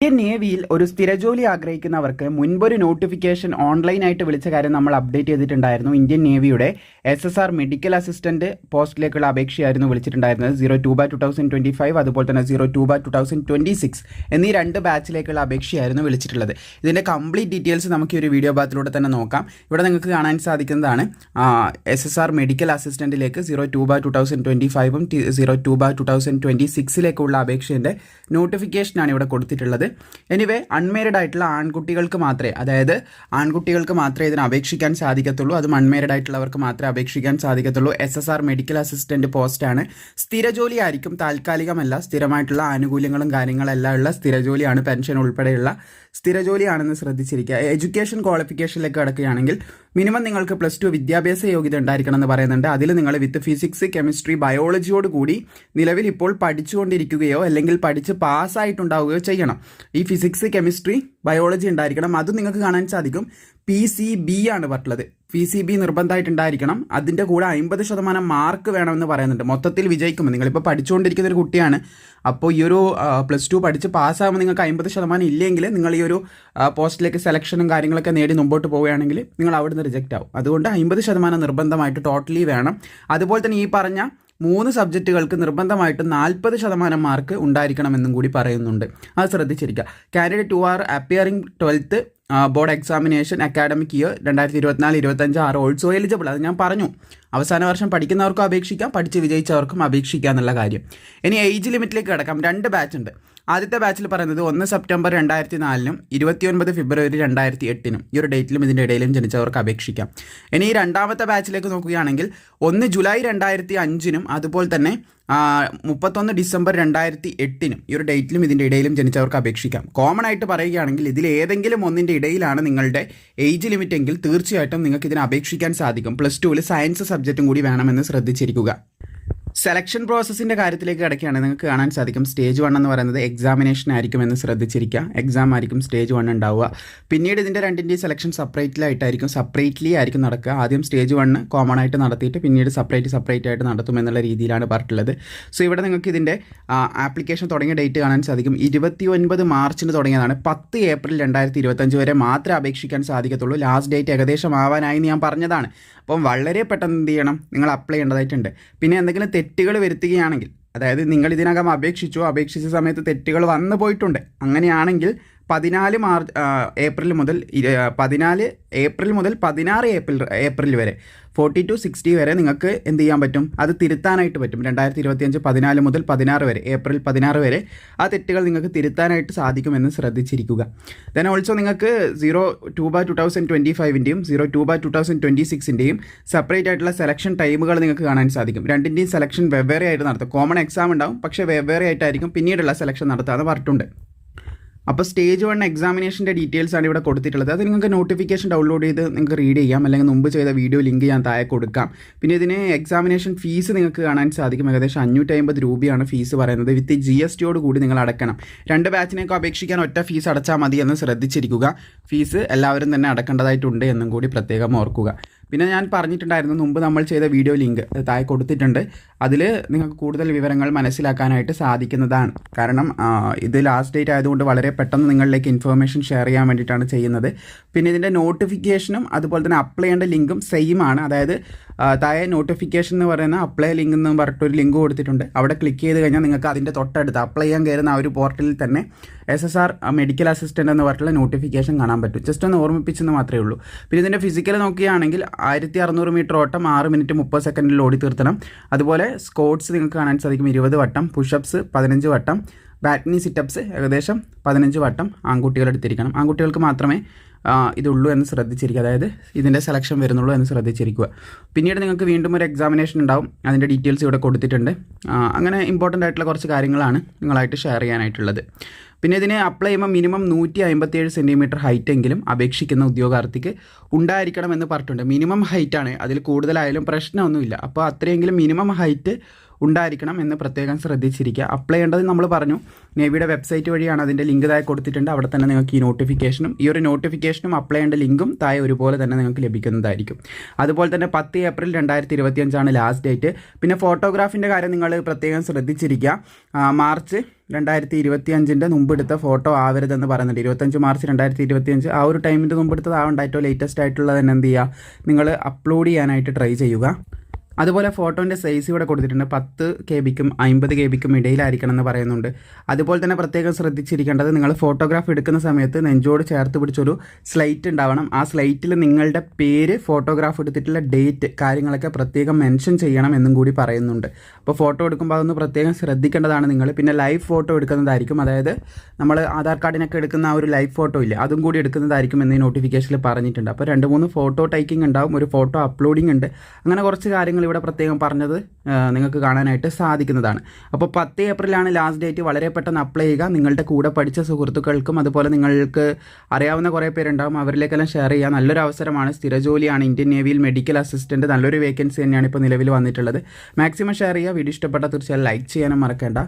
Indian നേവിയിൽ ഒരു സ്ഥിരജോലി ആഗ്രഹിക്കുന്നവർക്ക് മുൻപൊരു notification ഓൺലൈനായിട്ട് വിളിച്ച കാര്യം നമ്മൾ അപ്ഡേറ്റ് ചെയ്തിട്ടുണ്ടായിരുന്നു. Indian നേവിയുടെ S S R medical assistant പോസ്റ്റിലേക്കുള്ള അപേക്ഷയായിരുന്നു വിളിച്ചിട്ടുണ്ടായിരുന്നത്. Zero two by two thousand twenty five അതുപോലെ തന്നെ zero two by two thousand twenty six എന്നീ രണ്ട് ബാച്ചിലേക്കുള്ള അപേക്ഷയായിരുന്നു വിളിച്ചിട്ടുള്ളത്. ഇതിന്റെ കംപ്ലീറ്റ് ഡീറ്റെയിൽസ് നമുക്ക് ഈ ഒരു വീഡിയോ ബാത്തിലൂടെ തന്നെ നോക്കാം. ഇവിടെ നിങ്ങൾക്ക് കാണാൻ സാധിക്കുന്നതാണ് S S R medical അസിസ്റ്റന്റിലേക്ക് zero two by two thousand twenty ഫൈവും zero two by two thousand twenty സിക്സിലേക്കുള്ള അപേക്ഷയുടെ നോട്ടിഫിക്കേഷനാണ് ഇവിടെ കൊടുത്തിട്ടുള്ളത്. എനിവേ അൺമേരിഡ് ആയിട്ടുള്ള ആൺകുട്ടികൾക്ക് മാത്രമേ അതായത് ആൺകുട്ടികൾക്ക് മാത്രമേ ഇതിന് അപേക്ഷിക്കാൻ സാധിക്കത്തുള്ളൂ. അതും അൺമേരിഡ് ആയിട്ടുള്ളവർക്ക് മാത്രമേ അപേക്ഷിക്കാൻ സാധിക്കത്തുള്ളൂ. S S R medical assistant പോസ്റ്റാണ് സ്ഥിരജോലി ആയിരിക്കും താൽക്കാലികമല്ല. സ്ഥിരമായിട്ടുള്ള ആനുകൂല്യങ്ങളും കാര്യങ്ങളെല്ലാം ഉള്ള സ്ഥിരജോലിയാണ് പെൻഷൻ ഉൾപ്പെടെയുള്ള സ്ഥിരജോലിയാണെന്ന് ശ്രദ്ധിച്ചിരിക്കുക. എഡ്യൂക്കേഷൻ ക്വാളിഫിക്കേഷനിലേക്ക് കിടക്കുകയാണെങ്കിൽ മിനിമം നിങ്ങൾക്ക് പ്ലസ് ടു വിദ്യാഭ്യാസ യോഗ്യത ഉണ്ടായിരിക്കണം എന്ന് പറയുന്നുണ്ട്. അതിൽ നിങ്ങൾ വിത്ത് ഫിസിക്സ് കെമിസ്ട്രി ബയോളജിയോട് കൂടി നിലവിൽ ഇപ്പോൾ പഠിച്ചുകൊണ്ടിരിക്കുകയോ അല്ലെങ്കിൽ പഠിച്ച് പാസ്സായിട്ടുണ്ടാവുകയോ ചെയ്യണം. ഈ ഫിസിക്സ് കെമിസ്ട്രി ബയോളജി ഉണ്ടായിരിക്കണം. അത് നിങ്ങൾക്ക് കാണാൻ സാധിക്കും. പി സി ബി ആണ് പറഞ്ഞിട്ടുള്ളത് പി സി ബി നിർബന്ധമായിട്ടുണ്ടായിരിക്കണം. അതിന്റെ കൂടെ അമ്പത് ശതമാനം മാർക്ക് വേണമെന്ന് പറയുന്നുണ്ട്. മൊത്തത്തിൽ വിജയിക്കുമ്പോൾ നിങ്ങളിപ്പോൾ പഠിച്ചുകൊണ്ടിരിക്കുന്ന ഒരു കുട്ടിയാണ്. അപ്പോൾ ഈ ഒരു പ്ലസ് ടു പഠിച്ച് പാസ്സാകുമ്പോൾ നിങ്ങൾക്ക് അമ്പത് ശതമാനം ഇല്ലെങ്കിൽ നിങ്ങൾ ഈ ഒരു പോസ്റ്റിലേക്ക് സെലക്ഷനും കാര്യങ്ങളൊക്കെ നേടി മുമ്പോട്ട് പോവുകയാണെങ്കിൽ നിങ്ങൾ അവിടുന്ന് റിജക്റ്റ് ആവും. അതുകൊണ്ട് അമ്പത് ശതമാനം നിർബന്ധമായിട്ട് ടോട്ടലി വേണം. അതുപോലെ തന്നെ ഈ പറഞ്ഞ മൂന്ന് സബ്ജക്റ്റുകൾക്ക് നിർബന്ധമായിട്ട് നാൽപ്പത് ശതമാനം മാർക്ക് ഉണ്ടായിരിക്കണമെന്നും കൂടി പറയുന്നുണ്ട്. അത് ശ്രദ്ധിച്ചിരിക്കുക. Candidate to are appearing twelfth board examination academic year രണ്ടായിരത്തി ഇരുപത്തിനാല് ഇരുപത്തഞ്ച് ആറ് ഓൾസോ എലിജിബിൾ അത് ഞാൻ പറഞ്ഞു. അവസാന വർഷം പഠിക്കുന്നവർക്കും അപേക്ഷിക്കാം പഠിച്ച് വിജയിച്ചവർക്കും അപേക്ഷിക്കാം എന്നുള്ള കാര്യം. ഇനി ഏജ് ലിമിറ്റിലേക്ക് കിടക്കാം. രണ്ട് ബാച്ച് ഉണ്ട്. ആദ്യത്തെ ബാച്ചിൽ പറയുന്നത് ഒന്ന് സെപ്റ്റംബർ രണ്ടായിരത്തി നാലിനും ഇരുപത്തിയൊൻപത് ഫെബ്രുവരി രണ്ടായിരത്തി എട്ടിനും ഈ ഒരു ഡേറ്റിലും ഇതിന്റെ ഇടയിലും ജനിച്ചവർക്ക് അപേക്ഷിക്കാം. ഇനി ഈ രണ്ടാമത്തെ ബാച്ചിലേക്ക് നോക്കുകയാണെങ്കിൽ ഒന്ന് ജൂലൈ രണ്ടായിരത്തി അഞ്ചിനും അതുപോലെ തന്നെ മുപ്പത്തൊന്ന് ഡിസംബർ രണ്ടായിരത്തി എട്ടിനും ഈ ഒരു ഡേറ്റിലും ഇതിന്റെ ഇടയിലും ജനിച്ചവർക്ക് അപേക്ഷിക്കാം. കോമൺ ആയിട്ട് പറയുകയാണെങ്കിൽ ഇതിൽ ഏതെങ്കിലും ഒന്നിന്റെ ഇടയിലാണ് നിങ്ങളുടെ ഏജ് ലിമിറ്റ് എങ്കിൽ തീർച്ചയായിട്ടും നിങ്ങൾക്ക് ഇതിനെ അപേക്ഷിക്കാൻ സാധിക്കും. പ്ലസ് ടുവിൽ സയൻസ് സബ്ജക്റ്റും കൂടി വേണമെന്ന് ശ്രദ്ധിച്ചിരിക്കുക. സെലക്ഷൻ പ്രോസസ്സിന്റെ കാര്യത്തിലേക്ക് കിടക്കുകയാണ് നിങ്ങൾക്ക് കാണാൻ സാധിക്കും. സ്റ്റേജ് വൺ എന്ന് പറയുന്നത് എക്സാമിനേഷൻ ആയിരിക്കും എന്ന് ശ്രദ്ധിച്ചിരിക്കുക. എക്സാം ആയിരിക്കും സ്റ്റേജ് വൺ ഉണ്ടാവുക. പിന്നീട് ഇതിന്റെ രണ്ടിന്റെയും സെലക്ഷൻ സെപ്പറേറ്റിലായിട്ടായിരിക്കും സെപ്പറേറ്റ്ലി ആയിരിക്കും നടക്കുക. ആദ്യം സ്റ്റേജ് വണ്ണ് കോമൺ ആയിട്ട് നടത്തിയിട്ട് പിന്നീട് സെപ്പറേറ്റ് സെപ്പറേറ്റ് ആയിട്ട് നടത്തും എന്നുള്ള രീതിയിലാണ് പറഞ്ഞിട്ടുള്ളത്. സോ ഇവിടെ നിങ്ങൾക്ക് ഇതിന്റെ ആപ്ലിക്കേഷൻ തുടങ്ങിയ ഡേറ്റ് കാണാൻ സാധിക്കും. ഇരുപത്തി ഒൻപത് മാർച്ചിന് തുടങ്ങിയതാണ്. പത്ത് ഏപ്രിൽ രണ്ടായിരത്തി ഇരുപത്തഞ്ച് വരെ മാത്രമേ അപേക്ഷിക്കാൻ സാധിക്കത്തുള്ളൂ. ലാസ്റ്റ് ഡേറ്റ് ഏകദേശം ആവാനായി ഞാൻ പറഞ്ഞതാണ്. അപ്പം വളരെ പെട്ടെന്ന് എന്ത് ചെയ്യണം? നിങ്ങൾ അപ്ലൈ ചെയ്യേണ്ടതായിട്ടുണ്ട്. പിന്നെ എന്തെങ്കിലും തെറ്റുകൾ വരുത്തുകയാണെങ്കിൽ അതായത് നിങ്ങൾ ഇതിനകം അപേക്ഷിച്ചു അപേക്ഷിച്ച സമയത്ത് തെറ്റുകൾ വന്നു പോയിട്ടുണ്ട് അങ്ങനെയാണെങ്കിൽ പതിനാല് മാർച്ച് ഏപ്രിൽ മുതൽ പതിനാല് ഏപ്രിൽ മുതൽ പതിനാറ് ഏപ്രിൽ ഏപ്രിൽ വരെ. ഫോർട്ടി ടു സിക്സ്റ്റി വരെ നിങ്ങൾക്ക് എന്ത് ചെയ്യാൻ പറ്റും? അത് തിരുത്താനായിട്ട് പറ്റും. രണ്ടായിരത്തി ഇരുപത്തിയഞ്ച് പതിനാല് മുതൽ പതിനാറ് വരെ ഏപ്രിൽ പതിനാറ് വരെ ആ തെറ്റുകൾ നിങ്ങൾക്ക് തിരുത്താനായിട്ട് സാധിക്കുമെന്ന് ശ്രദ്ധിച്ചിരിക്കുക. ദെൻ ഓൾസോ നിങ്ങൾക്ക് zero two by two thousand twenty ഫൈവിന്റെയും zero two by two thousand twenty സിക്സിന്റെയും separate ആയിട്ടുള്ള സെലക്ഷൻ ടൈമുകൾ നിങ്ങൾക്ക് കാണാൻ സാധിക്കും. രണ്ടിന്റെയും സെലക്ഷൻ വെവ്വേറെ ആയിട്ട് നടത്തും. കോമൺ എക്സാം ഉണ്ടാവും പക്ഷേ വെവ്വേറെ ആയിട്ടായിരിക്കും പിന്നീടുള്ള സെലക്ഷൻ നടത്താമെന്ന് പറഞ്ഞിട്ടുണ്ട്. അപ്പോൾ സ്റ്റേജ് വൺ എക്സാമിനേഷന്റെ ഡീറ്റെയിൽസ് ആണ് ഇവിടെ കൊടുത്തിട്ടുള്ളത്. അത് നിങ്ങൾക്ക് നോട്ടിഫിക്കേഷൻ ഡൗൺലോഡ് ചെയ്ത് നിങ്ങൾക്ക് റീഡ് ചെയ്യാം. അല്ലെങ്കിൽ മുമ്പ് ചെയ്ത വീഡിയോ ലിങ്ക് ഞാൻ താഴെ കൊടുക്കാം. പിന്നെ ഇതിന് എക്സാമിനേഷൻ ഫീസ് നിങ്ങൾക്ക് കാണാൻ സാധിക്കും. ഏകദേശം അഞ്ഞൂറ്റി അമ്പത് രൂപയാണ് ഫീസ് പറയുന്നത്. വിത്ത് ജി എസ് ടിയോട് കൂടി നിങ്ങൾ അടക്കണം. രണ്ട് ബാച്ചിനേക്കും അപേക്ഷിക്കാൻ ഒറ്റ ഫീസ് അടച്ചാൽ മതി എന്ന് ശ്രദ്ധിച്ചിരിക്കുക. ഫീസ് എല്ലാവരും തന്നെ അടക്കേണ്ടതായിട്ടുണ്ട് എന്നും കൂടി പ്രത്യേകം ഓർക്കുക. പിന്നെ ഞാൻ പറഞ്ഞിട്ടുണ്ടായിരുന്നു മുമ്പ് നമ്മൾ ചെയ്ത വീഡിയോ ലിങ്ക് താഴെ കൊടുത്തിട്ടുണ്ട്. അതിൽ നിങ്ങൾക്ക് കൂടുതൽ വിവരങ്ങൾ മനസ്സിലാക്കാനായിട്ട് സാധിക്കുന്നതാണ്. കാരണം ഇത് ലാസ്റ്റ് ഡേറ്റ് ആയതുകൊണ്ട് വളരെ പെട്ടെന്ന് നിങ്ങളിലേക്ക് ഇൻഫർമേഷൻ ഷെയർ ചെയ്യാൻ വേണ്ടിയിട്ടാണ് ചെയ്യുന്നത്. പിന്നെ ഇതിന്റെ നോട്ടിഫിക്കേഷനും അതുപോലെ തന്നെ അപ്ലൈ ചെയ്യേണ്ട ലിങ്കും സെയിം ആണ്. അതായത് താഴെ നോട്ടിഫിക്കേഷൻ എന്ന് പറയുന്ന അപ്ലൈ ലിങ്ക് എന്ന് പറഞ്ഞിട്ടൊരു ലിങ്ക് കൊടുത്തിട്ടുണ്ട്. അവിടെ ക്ലിക്ക് ചെയ്ത് കഴിഞ്ഞാൽ നിങ്ങൾക്ക് അതിന്റെ തൊട്ടടുത്ത് അപ്ലൈ ചെയ്യാൻ കയറുന്ന ആ ഒരു പോർട്ടലിൽ തന്നെ S S R medical assistant എന്ന് പറഞ്ഞിട്ടുള്ള നോട്ടിഫിക്കേഷൻ കാണാൻ പറ്റും. ജസ്റ്റ് ഒന്ന് ഓർമ്മിപ്പിച്ചെന്ന് മാത്രമേ ഉള്ളൂ. പിന്നെ ഇതിന്റെ ഫിസിക്കൽ നോക്കുകയാണെങ്കിൽ ആയിരത്തി അറുന്നൂറ് മീറ്റർ ഓട്ടം ആറ് മിനിറ്റ് മുപ്പത് സെക്കൻഡിൽ ഓടി തീർത്തണം. അതുപോലെ സ്കോട്ട്സ് നിങ്ങൾക്ക് കാണാൻ സാധിക്കും ഇരുപത് വട്ടം പുഷപ്സ് പതിനഞ്ച് വട്ടം ബാറ്റ്നി സിറ്റപ്സ് ഏകദേശം പതിനഞ്ച് വട്ടം ആൺകുട്ടികളെടുത്തിരിക്കണം ആൺകുട്ടികൾക്ക് മാത്രമേ ഇതുള്ളൂ എന്ന് ശ്രദ്ധിച്ചിരിക്കുക. അതായത് ഇതിന്റെ സെലക്ഷൻ വരുന്നുള്ളൂ എന്ന് ശ്രദ്ധിച്ചിരിക്കുക. പിന്നീട് നിങ്ങൾക്ക് വീണ്ടും ഒരു എക്സാമിനേഷൻ ഉണ്ടാവും. അതിന്റെ ഡീറ്റെയിൽസ് ഇവിടെ കൊടുത്തിട്ടുണ്ട്. അങ്ങനെ ഇമ്പോർട്ടന്റ് ആയിട്ടുള്ള കുറച്ച് കാര്യങ്ങളാണ് നിങ്ങളായിട്ട് ഷെയർ ചെയ്യാനായിട്ടുള്ളത്. പിന്നെ ഇതിനെ അപ്ലൈ ചെയ്യുമ്പോൾ മിനിമം നൂറ്റി അമ്പത്തിയേഴ് സെന്റിമീറ്റർ ഹൈറ്റ് എങ്കിലും അപേക്ഷിക്കുന്ന ഉദ്യോഗാർത്ഥിക്ക് ഉണ്ടായിരിക്കണം എന്ന് പറഞ്ഞിട്ടുണ്ട്. മിനിമം ഹൈറ്റാണ് അതിൽ കൂടുതലായാലും പ്രശ്നമൊന്നുമില്ല. അപ്പോൾ അത്രയെങ്കിലും മിനിമം ഹൈറ്റ് ഉണ്ടായിരിക്കണം എന്ന് പ്രത്യേകം ശ്രദ്ധിച്ചിരിക്കുക. അപ്ലൈ ചെയ്യേണ്ടത് നമ്മൾ പറഞ്ഞു. നേവിയുടെ വെബ്സൈറ്റ് വഴിയാണ് അതിന്റെ ലിങ്ക് താഴെ കൊടുത്തിട്ടുണ്ട്. അവിടെ തന്നെ നിങ്ങൾക്ക് ഈ നോട്ടിഫിക്കേഷനും ഈ ഒരു നോട്ടിഫിക്കേഷനും അപ്ലൈ ചെയ്യേണ്ട ലിങ്കും താഴെ ഒരുപോലെ തന്നെ നിങ്ങൾക്ക് ലഭിക്കുന്നതായിരിക്കും. അതുപോലെ തന്നെ പത്ത് ഏപ്രിൽ രണ്ടായിരത്തി ഇരുപത്തിയഞ്ചാണ് ലാസ്റ്റ് ഡേറ്റ് പിന്നെ ഫോട്ടോഗ്രാഫിന്റെ കാര്യം നിങ്ങൾ പ്രത്യേകം ശ്രദ്ധിച്ചിരിക്കുക. മാർച്ച് രണ്ടായിരത്തി ഇരുപത്തി അഞ്ചിന്റെ മുമ്പെടുത്ത ഫോട്ടോ ആവരുതെന്ന് പറയുന്നുണ്ട് ഇരുപത്തഞ്ച് മാർച്ച് രണ്ടായിരത്തി ഇരുപത്തി അഞ്ച് ആ ഒരു ടൈമിന്റെ മുമ്പെടുത്തത് ഏറ്റവും ലേറ്റസ്റ്റ് ആയിട്ടുള്ളത് തന്നെ എന്ത് ചെയ്യുക? നിങ്ങൾ അപ്ലോഡ് ചെയ്യാനായിട്ട് ട്രൈ ചെയ്യുക. അതുപോലെ ഫോട്ടോന്റെ സൈസ് ഇവിടെ കൊടുത്തിട്ടുണ്ട്. പത്ത് കെ ബിക്കും അമ്പത് കെ ബിക്കും ഇടയിലായിരിക്കണം എന്ന് പറയുന്നുണ്ട്. അതുപോലെ തന്നെ പ്രത്യേകം ശ്രദ്ധിച്ചിരിക്കേണ്ടത് നിങ്ങൾ ഫോട്ടോഗ്രാഫ് എടുക്കുന്ന സമയത്ത് നെഞ്ചോട് ചേർത്ത് പിടിച്ചൊരു സ്ലൈറ്റ് ഉണ്ടാവണം. ആ സ്ലൈറ്റിൽ നിങ്ങളുടെ പേര് ഫോട്ടോഗ്രാഫ് എടുത്തിട്ടുള്ള ഡേറ്റ് കാര്യങ്ങളൊക്കെ പ്രത്യേകം മെൻഷൻ ചെയ്യണം എന്നും കൂടി പറയുന്നുണ്ട്. അപ്പോൾ ഫോട്ടോ എടുക്കുമ്പോൾ അതൊന്ന് പ്രത്യേകം ശ്രദ്ധിക്കേണ്ടതാണ് നിങ്ങൾ പിന്നെ ലൈവ് ഫോട്ടോ എടുക്കുന്നതായിരിക്കും. അതായത് നമ്മൾ ആധാർ കാർഡിനൊക്കെ എടുക്കുന്ന ആ ഒരു ലൈവ് ഫോട്ടോ ഇല്ല അതും കൂടി എടുക്കുന്നതായിരിക്കും എന്ന് ഈ നോട്ടിഫിക്കേഷനിൽ പറഞ്ഞിട്ടുണ്ട്. അപ്പോൾ രണ്ട് മൂന്ന് ഫോട്ടോ ടൈക്കിംഗ് ഉണ്ടാവും ഒരു ഫോട്ടോ അപ്ലോഡിംഗ് ഉണ്ട്. അങ്ങനെ കുറച്ച് കാര്യങ്ങൾ ഇവിടെ പ്രത്യേകം പറഞ്ഞത് നിങ്ങൾക്ക് കാണാനായിട്ട് സാധിക്കുന്നതാണ്. അപ്പോൾ പത്ത് ഏപ്രിലാണ് ലാസ്റ്റ് ഡേറ്റ്. വളരെ പെട്ടെന്ന് അപ്ലൈ ചെയ്യുക. നിങ്ങളുടെ കൂടെ പഠിച്ച സുഹൃത്തുക്കൾക്കും അതുപോലെ നിങ്ങൾക്ക് അറിയാവുന്ന കുറേ പേരുണ്ടാവും. അവരിലേക്കെല്ലാം ഷെയർ ചെയ്യുക. നല്ലൊരു അവസരമാണ്. സ്ഥിര ജോലിയാണ് ഇന്ത്യൻ നേവിയിൽ മെഡിക്കൽ അസിസ്റ്റന്റ് നല്ലൊരു വേക്കൻസി തന്നെയാണ് ഇപ്പോൾ നിലവിൽ വന്നിട്ടുള്ളത്. മാക്സിമം ഷെയർ ചെയ്യുക. വീഡിയോ ഇഷ്ടപ്പെട്ടാൽ തീർച്ചയായും ലൈക്ക് ചെയ്യാനും മറക്കേണ്ട.